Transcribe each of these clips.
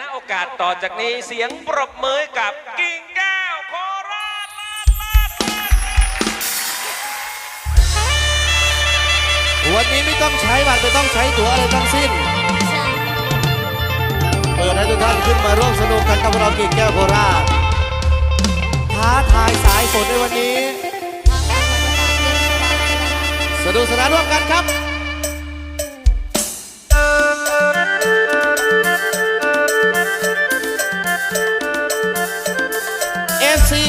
ณโอกาสต่อจากนี้เสียงปรบมือกับกิ่งแก้วโคราชลาดลาดลาดวันนี้ไม่ต้องใช้บัตรไม่ต้องใช้ตั๋วอะไรทั้งสิ้น เปิดให้ทุกท่านขึ้นมาร่วมสนุกกันกับเรากิ่งแก้วโคราชท้าทายสายฝนในวันนี้ สนุกสนานร่วมกันครับ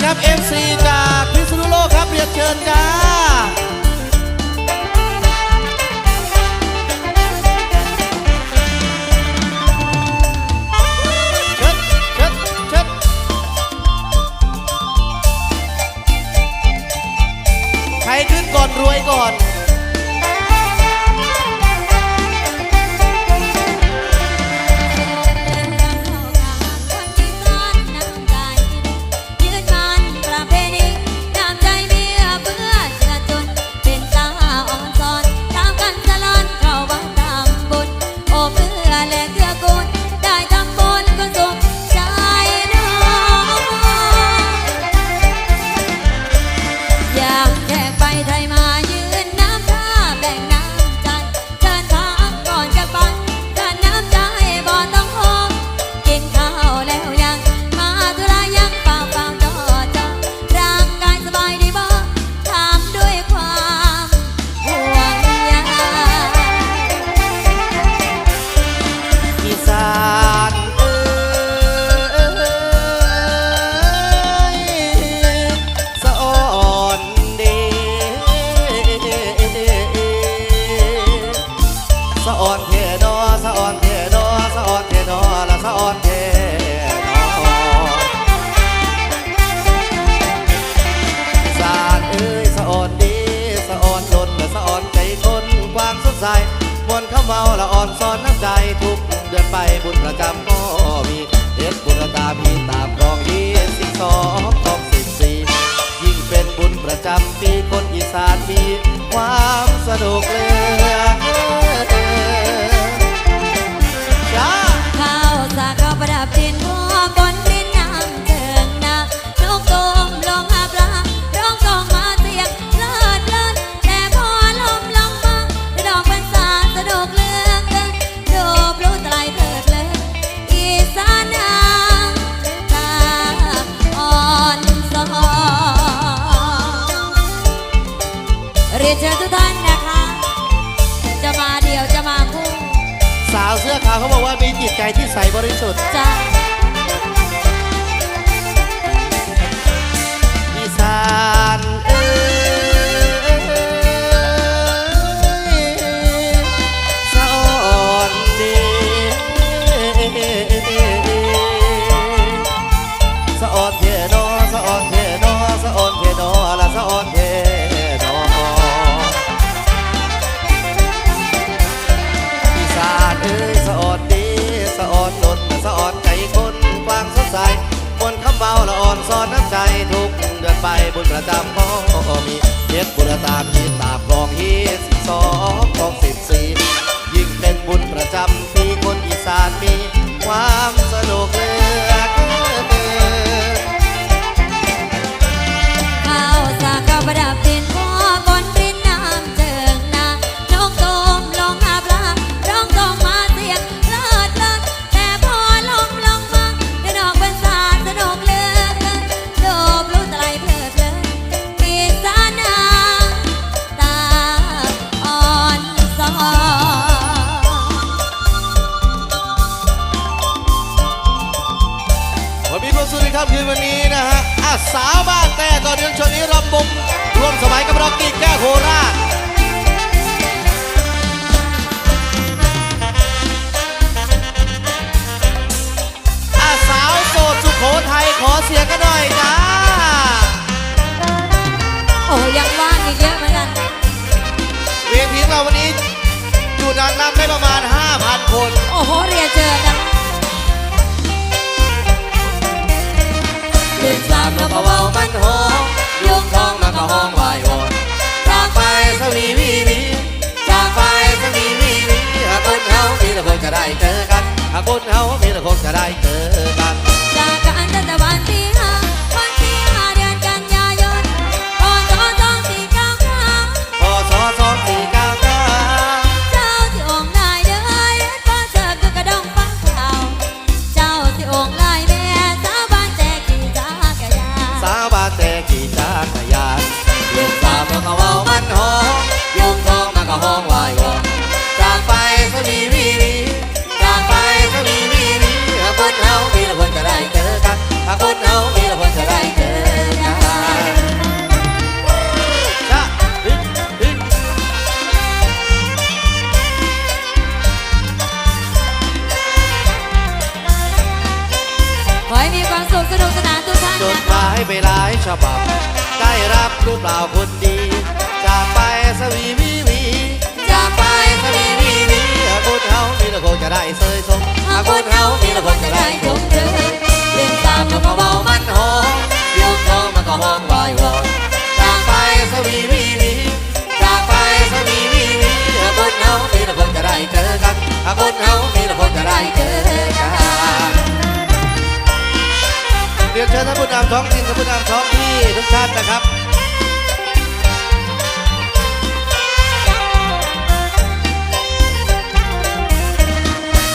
ครับ FC จากพิษณุโลกครับเรียนเชิญจ้าเชิดเชิดเชิดใครขึ้นก่อนรวยก่อน บุญประจำก็มีเฮ็ดบุญตามที่ตาบรองฮีสิบสองของสิบสี่ยิ่งเป็นบุญประจำปีคนอีสานมีความสนุกเลย สาวบ้านแต่ก่อนเดือนชนนี้รำบมร่วมสมัยกับเรากิ๊กแก้โคราชสาวโสดสุโขทัยขอเสียงกันหน่อยจ้า โอ้ยังว่างอีกเยอะเหมือนกัน เวทีของเราวันนี้อยู่นางรำได้ประมาณ 5,000 คน โอ้โห เรียนเชิญนะามแล้วก็เว้ามันโหยุงทองมันก็ห้องวายโหนจากไปสวีวีวีจากไปสวีวีวีหากคนเฮามีแต่คนก็ได้เจอกันหากคนเฮามีแต่คนก็ได้เจอ ให้มีความสุขสนุกสนานทุกท่านจดนะหมายไปหลายฉบับ ได้รับหรือเปล่าคนดี จากไปสวีวีวีจากไปสวีวีวีบุญเฮามีแต่คนจะได้เสยสมหากบุญเฮามีละคนจะได้ยกเดินเรื่องตามแล้วก็เว้ามันหอมยุงทองมันก็ห้องวายวอนจากไปสวีวีวีจากไปสวีวีวีบุญเฮามีแต่คนจะได้เจอกันบุญเฮามีแต่คนจะได้เจอกันเรียนเชิญท่านผู้นำท้องถิ่นท่านผู้นำท้องที่ทุกท่านนะครับ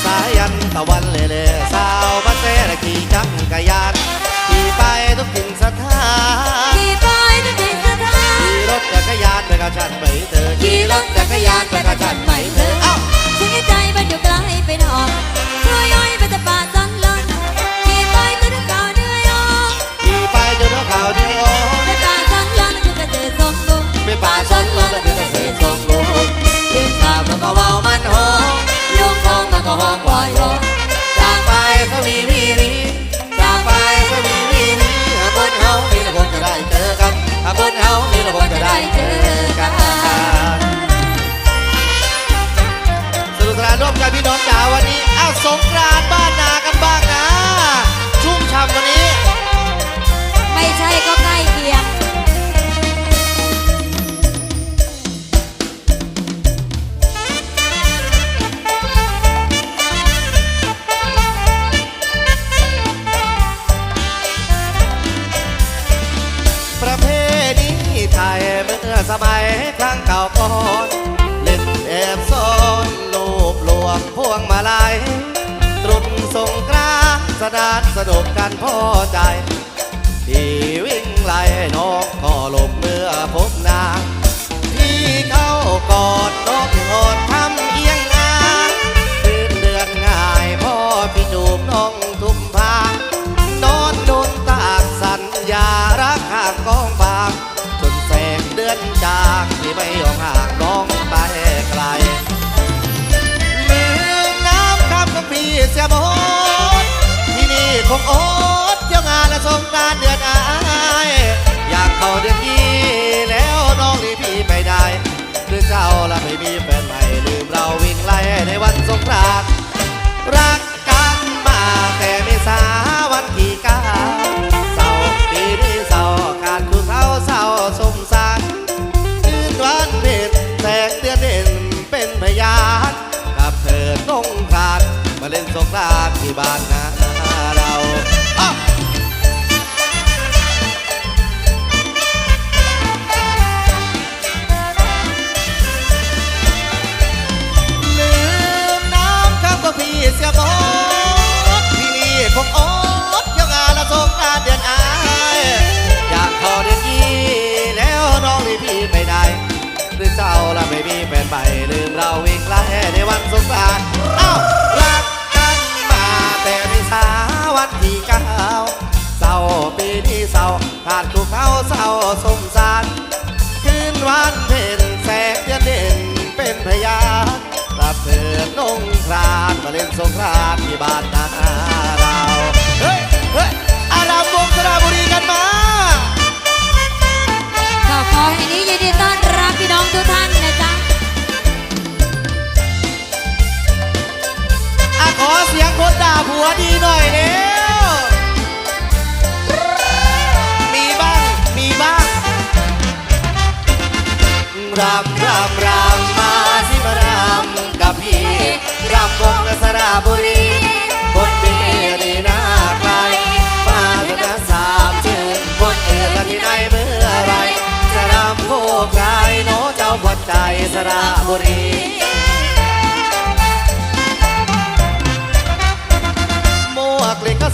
สายันตะวันเล่เล่สาวบ้านเต้ขี่จักรยานขี่ไปทุกถิ่นสถานขี่ไปทุกที่สถานขี่รถจักรยานไปกับฉันไปเธอขี่รถจักรยานไปกับฉันไป จ๋าวันนี้อ้าวสงกรานต์บ้านนากันบ้างนะ ชุ่มฉ่ำวันนี้านสนานสนุกกันพอใจที่วิ่งไล่น้องก็หลบเมื่อพบนางที่เข้ากอดน้องโอดทำ หรือเจ้าละไม่มีแฟนใหม่ลืมเราวิ่งไล่ในวันสงกรานต์รักกันมาแต่ไม่สาวันที่เก้าเศร้าปีนี้เศร้าขาดคู่เขาเศร้าสมสารคืนวันเพ็ญแสงเดือนเด่นเป็นพยานกับเธอต้องขาดมาเล่นสงกรานต์ที่บ้านนา แฟนใหม่ลืมเราวิ่งไล่ในวันสงกรานต์เอ้ารักกันมาแต่ไม่สาวันที่เก้าเศร้าปีนี้เศร้าขาดคู่เขาเศร้าสมสารคืนวันเพ็ญแสงเดือนเด่นเป็นพยานรับเถิดนงครานมาเล่นสงกรานต์ที่บ้านนาเราเฮ้ยเฮ้ยอารามวงสระบุรีกันมาก็ขอให้นี้ยินดีต้อนรับพี่น้องทุกท่าน ขอเสียงคนด่าผัวดีหน่อยเร็วมีบ้าง มีบ้างรำรำรำมาสิมารำกับพี่รำวงสระบุรี คนเดียวนี่นาใครมาเป็นนักสามเชิญคนเอือกันที่ไหนเมื่อไรสะรำโคกใครโน้เจ้าพอใจสระบุรี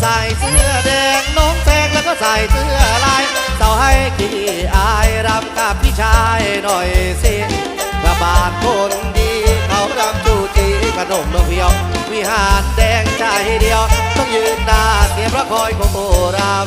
ใส่เสื้อแดงน้องแตงแล้วก็ใส่เสื้อลายเสาให้ขี้อายรำกับพี่ชายหน่อยสิกระบาดคนดีเขารำจูจีขนมเมืองเพียววิหารแดงใจเดียว ต้องยืนหน้าเสียพระคอยของโบราณ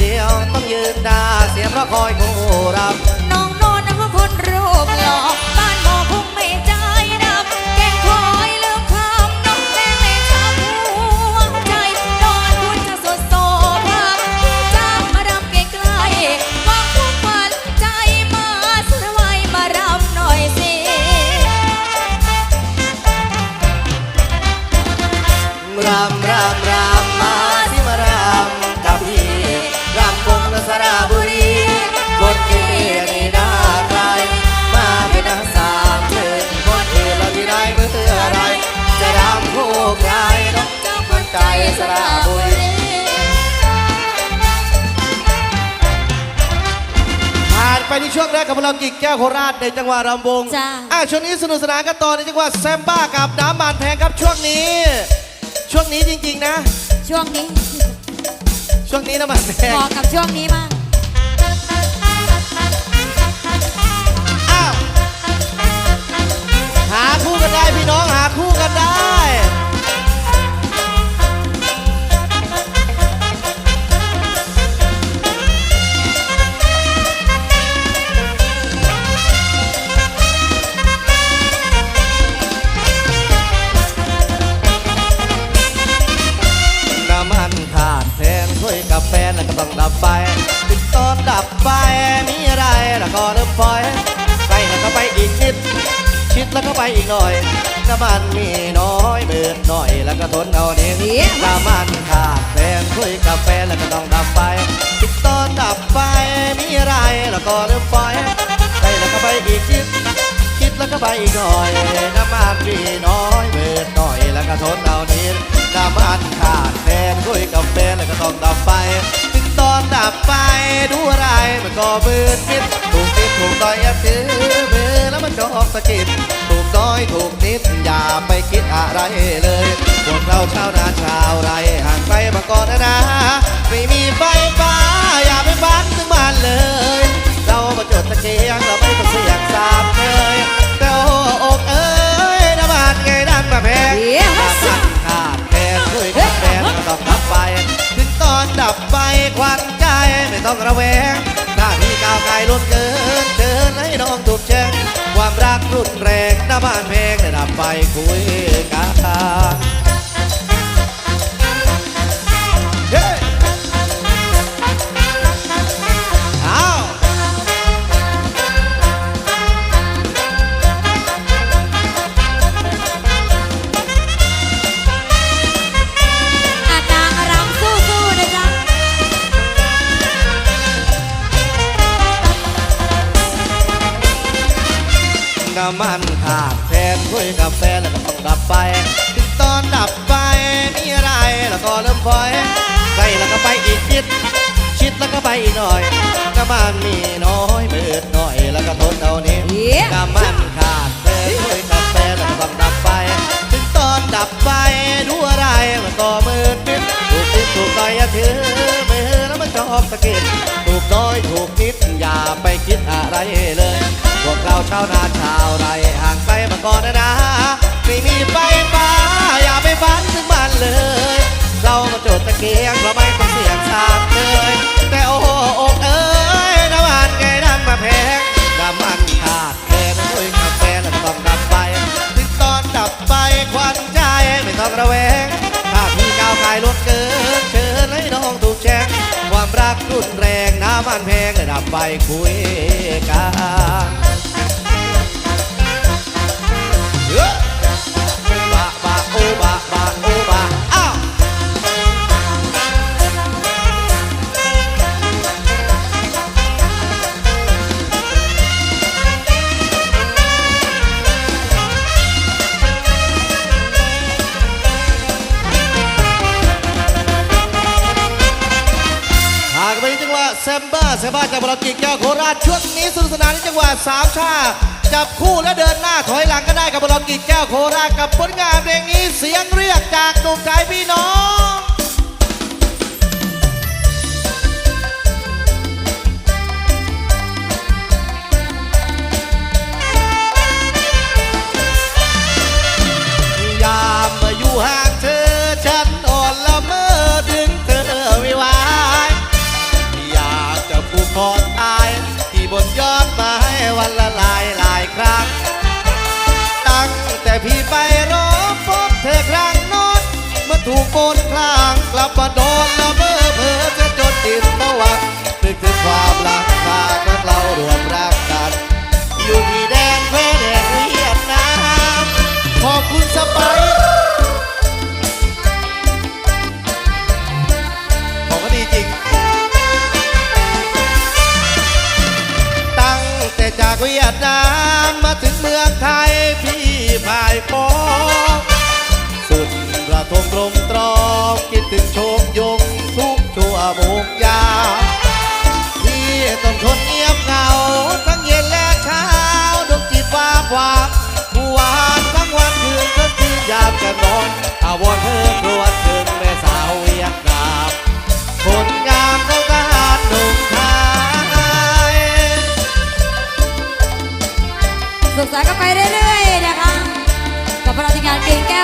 เดียวต้องยืนดาเสียเพราะคอยคู่รับ กกับพลังกิกแก้วโคราชในจังหวัดรำวงจ้า อะช่วงนี้สนุกสนานกันต่อในจังหวัดแซมบ้ากับน้ำบานแพงครับช่วงนี้ ช่วงนี้จริงๆนะ ช่วงนี้ช่วงนี้น้ำมันแพง เหมาะกับช่วงนี้มาก อ้าวหาคู่กันได้พี่น้องหาคู่กันได้ ต้องดับไฟติดตอนดับไฟมีอะไรแล้วก็เริ่มไฟใส่แล้วก็ไปอีกนิด ชิดแล้วก็ไปอีกหน่อยน้ำมันมีน้อยเบิดหน่อยแล้วก็ทนเอาเองเดี๋ยวน้ำมันขาดแทนถ้วยกาแฟแล้วก็ต้องดับไฟติดตอนดับไฟมีอะไรแล้วก็เริ่มไฟใส่แล้วก็ไปอีกนิดคิดแล้วก็ไปอีกหน่อยน้ำมันมีน้อยเบิดหน่อยแล้วก็ทนเอานิดน้ำมันขาดแทนถ้วยกาแฟแล้วก็ต้องดับไฟถึง ตอนดับไฟดูอะไรมันก็เบิดนิดถูกติดถูกต่อยอย่าถือเบอร์แล้วมันชอบสะกิดถูกน้อยถูกนิดอย่าไปคิดอะไรเลยพวกเราชาวนาชาวไรห่างไกลมาก่อนนะนะไม่มีไฟฟ้าอย่าไปฟันถึงบ้านเลย เรามาจดตะเกียงเราไม่ต้องเสียงสามเลยแต่โอ้อกเอ้ยน้ำมันไงนั่นมาแพงเดี๋ยวน้ำมันขาดแคลนช่วยกันแฟนก็ต้องดับไฟถึงต อนดับไฟควันใจไม่ต้องระแวงหน้าที่ก้าวไกลล้นเกินเชิญให้น้องถูกเชิงความรักรุนแรงหน้าบ้านแพงได้ดับไฟคุยกัน ไปอีกหน่อยน้ำมันมีน้อยเบิดหน่อยแล้วก็ทนเอานี้เดี๋ยวน้ำมันขาดแทนถ้วยกาแฟแล้วก็ต้องดับไฟถึงตอนดับไฟดูอะไรมันก็มืดมิดถูกติดถูกต่อยอย่าถือมือแล้วมันชอบสะกิดถูกน้อยถูกนิดอย่าไปคิดอะไรเลย พวกเราชาวนาชาวไรห่างไกลมาก่อนนะนะไม่มีไฟฟ้าอย่าไปฝันถึงมันเลย เรามาโจดตะเกียงเพรา ระแวงถ้าพี่ก้าวกายลดเกิน เชิญให้น้องถูกแช่งความรักรุนแรงน้ำมันแพงระดับไปคุยกัน จับคู่และเดินหน้าถอยหลังก็ได้กับบอลกิกแก้วโคราชกับผลงานเพลงนี้เสียงเรียกจากหนุ่มไทยพี่น้อง รับมาโดนละเมอเพ้อจะจนจิตประวัตินึกถึงความรักฝากรักเรารวมรักกัน อยู่ที่แดนแคว้นแดนเวียดนามขอบคุณสไปซ์ของก็ดีจริง ตั้งแต่จากเวียดนามมาถึงเมืองไทยพี่พายปอสุดระทมตรม คิดถึงโชมยงทุกชั่วโมงยามพี่ต้องทนเงียบเหงา ทั้งเย็นและเช้าดวงจิตฟ้าความผู้วานทั้งวันคืนก็คืนยามจะนอนอาวรเพิ่มรวดถึงแม่สาวเวียดนามผลงานของทหารหนุ่มไทยสุขสันต์กันไปเรื่อยๆนะคะกับพลังงานเก่งแก้ว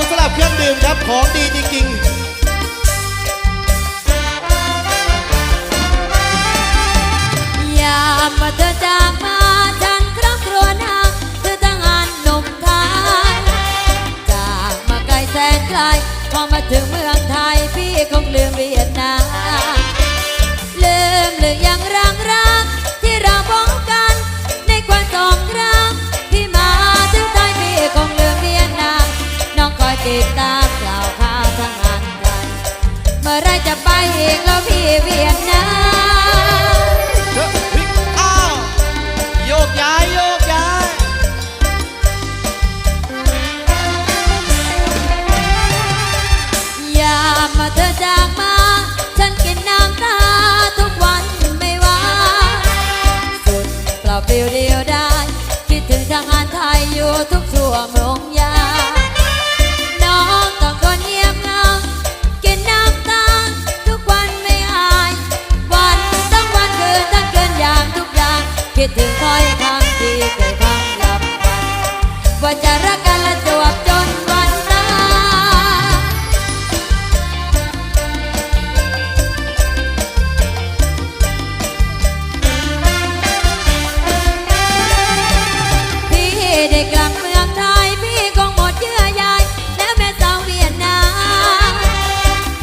คุณสำหรับเครื่องดื่มครับของดีจริงๆยามมาเธอจากมาฉันครอบครัวนางคือทหารหนุ่มไทยจากมาไกลแสนไกลพอมาถึงเมืองไทยพี่คงลืมเวียดนามลืมหรือยังรังรั ติดตามกล่าวข่าวทางงานไทยเมื่อไรจะไปเองแล้วพี่เวียนนา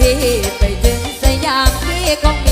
พี่ไปถึงสยามพี่คง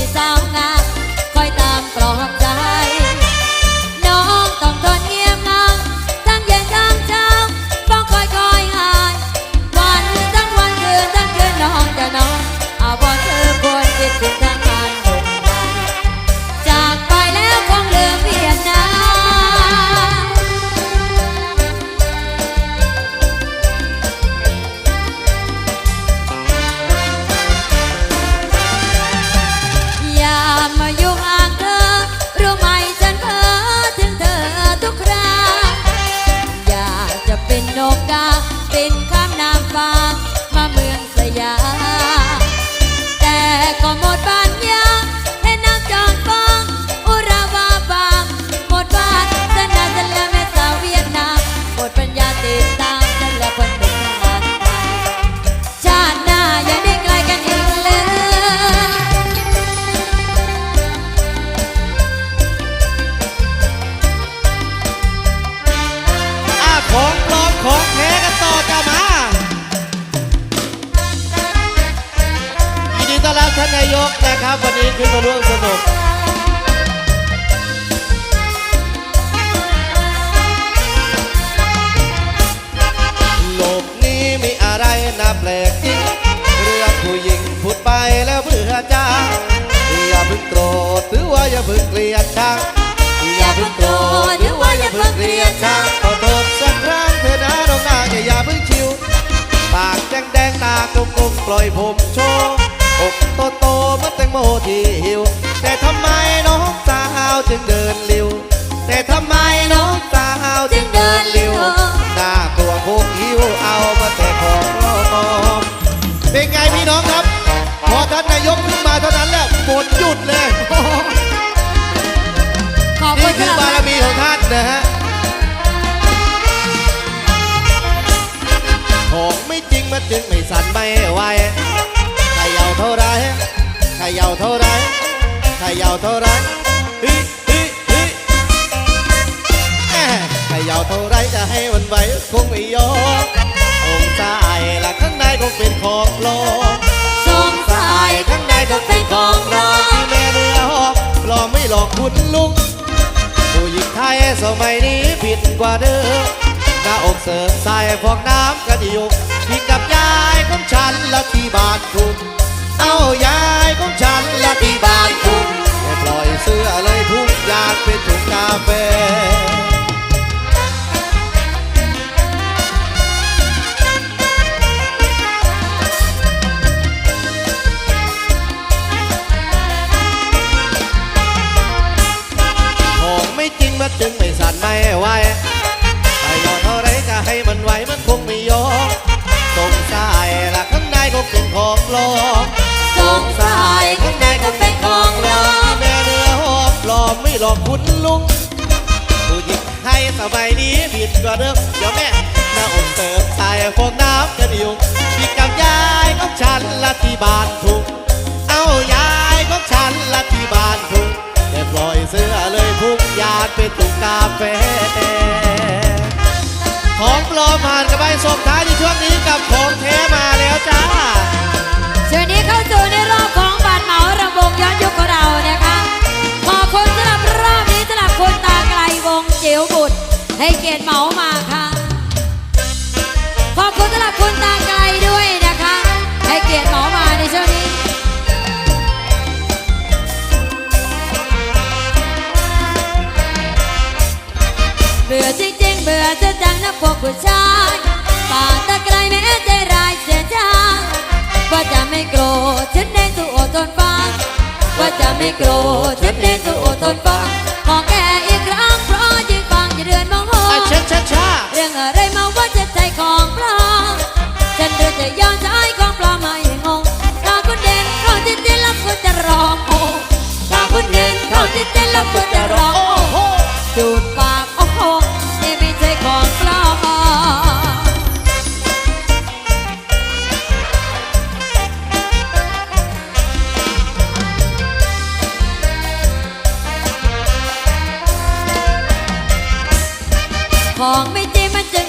รือว่าอย่าเพิ่งเกลียดชังขอโทษสักครั้งเถอนะน้องนางอย่าอย่าเพิ่งชิว ปากแดงแดงตากลมๆปล่อยผมโชว์อกโตโตเหมันแตงโมที่หิว แต่ทำไมน้องสาวจึงเดินเร็วแต่ทำไมน้องสาวจึงเดินเร็วหน้าตัวโคกหิวเอามาแต่ของรอเป็นไงพี่น้องครับ พอท่านนายกขึ้นมาเท่านั้นแหละฝนหยุดเลย สั่นไม่ไหวขย่าเท่าไรขย่าเท่าไรขย่าเท่าไรฮ้ยเฮ้ยเฮ้ยแหม่เขย่าเท่าไรจะให้มันไหวคงไม่ยอมองค์ชายละข้างในคงเป็นของปลอมสงสัยข้างในก็เป็นของรอที่แม่เรือหอบหลอกไม่หลอกคุณลุงผู้หญิงไทยสมัยนี้ผิดกว่าเดิม หน้าอกเสริมใส่ฟองน้ำกระดิกพี่กับยายของฉันละที่บ้านคุณ เอายายของฉันละที่บ้านคุณแค่ปล่อยเสื้อเลยทุกอยากเป็นถุงกาแฟของไม่จริงมันจึงไม่สั่นไม่ไหว ให้มันไหวมันคงไม่ยอมสงสัยละข้างในก็เป็นของปลอมสงสัยข้างในก็เป็นของรอแม่เรือหอบปลอมไม่หลอกคุณลุงผู้หญิงให้สมัยนี้ผิดกว่าเดิมเดี๋ยวแม่หน้าอกเติมใส่ฟองน้ำกันยุงพี่กับยายของฉันละที่บ้านทุ่งเอายายของฉันละที่บ้านทุ่งแต่ปล่อยเสื้อเลยพุ่งอยากเป็นตุกกาแฟ ของปลอมผ่านกันไปส่งท้ายในช่วงนี้กับของแท้มาแล้วจ้าช่วงนี้เข้าสู่ในรอบของบัตรเหมารำวงย้อนยุคของเรานะคะขอบคุณสำหรับรอบนี้สำหรับคุณตาไกลวงจิ๋วบุตร ให้เกียรติเหมามาค่ะขอบคุณสำหรับคุณตาไกลด้วย วกผู้ชายป่าตะไกลแม้ใจร้ายเสียจางว่าจะไม่โกรธฉันเน้สู้อดทนฟังว่าจะไม่โกรธฉันเน้สู้อดทนฟังขอแค่อีกครั้งเพราะยิ่งฟังจะเดือนมองหช้าช้าช้าเรื่องอะไรมาว่าจะใจของปลอมฉันเดือจะย้อนใช้ของปลอมมาอย่างงงตาคุณเด่นเขาติดเต้นแล้วคุณจะร้องโอ้ตาคุณเด่นเขาติดเต้นแล้วคุณจะร้อง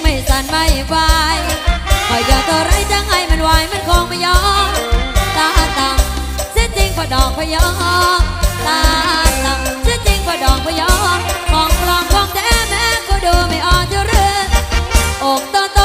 ไม่สั่นไม่ไหวคอยอยากเท่าไรจะให้มันไหวมันคงไม่ยอมตาต่ำเสียจริงพอดอกพยอมตาต่ำเสียจริงพอดอกพยอมของปลอมของแท้แม้ก็ดูไม่อ่อนจะเรืออกโตโตๆเหมือนแต